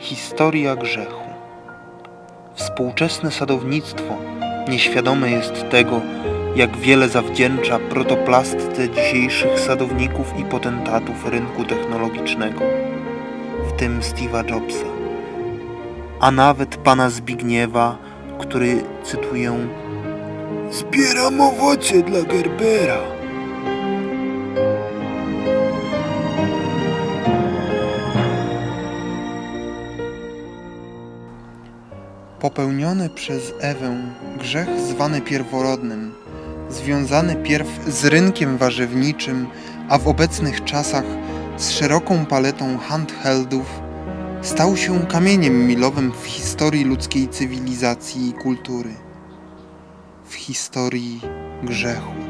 Historia grzechu. Współczesne sadownictwo nieświadome jest tego, jak wiele zawdzięcza protoplastce dzisiejszych sadowników i potentatów rynku technologicznego, w tym Steve'a Jobsa, a nawet pana Zbigniewa, który, cytuję, Zbieram owoce dla Gerbera. Popełniony przez Ewę grzech zwany pierworodnym, związany pierw z rynkiem warzywniczym, a w obecnych czasach z szeroką paletą handheldów, stał się kamieniem milowym w historii ludzkiej cywilizacji i kultury, w historii grzechu.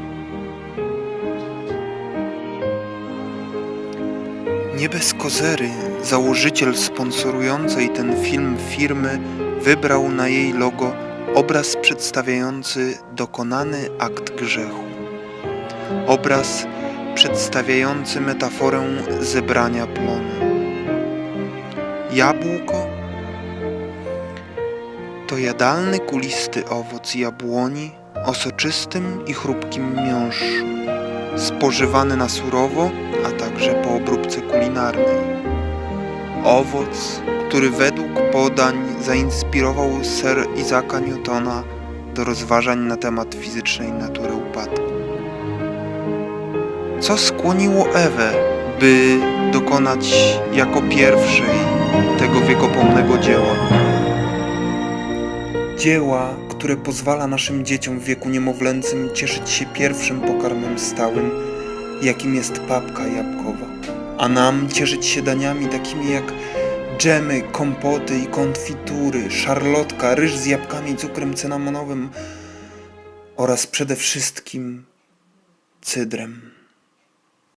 Nie bez kozery założyciel sponsorującej ten film firmy wybrał na jej logo obraz przedstawiający dokonany akt grzechu. Obraz przedstawiający metaforę zebrania plonu. Jabłko to jadalny kulisty owoc jabłoni o soczystym i chrupkim miąższu, spożywany na surowo, a także po obróbce kulinarnej. Owoc, który według podań zainspirował Sir Isaaca Newtona do rozważań na temat fizycznej natury upadku. Co skłoniło Ewę, by dokonać jako pierwszej tego wiekopomnego dzieła? Dzieła, które pozwala naszym dzieciom w wieku niemowlęcym cieszyć się pierwszym pokarmem stałym, jakim jest papka jabłkowa, a nam cieszyć się daniami takimi jak dżemy, kompoty i konfitury, szarlotka, ryż z jabłkami i cukrem cynamonowym oraz przede wszystkim cydrem.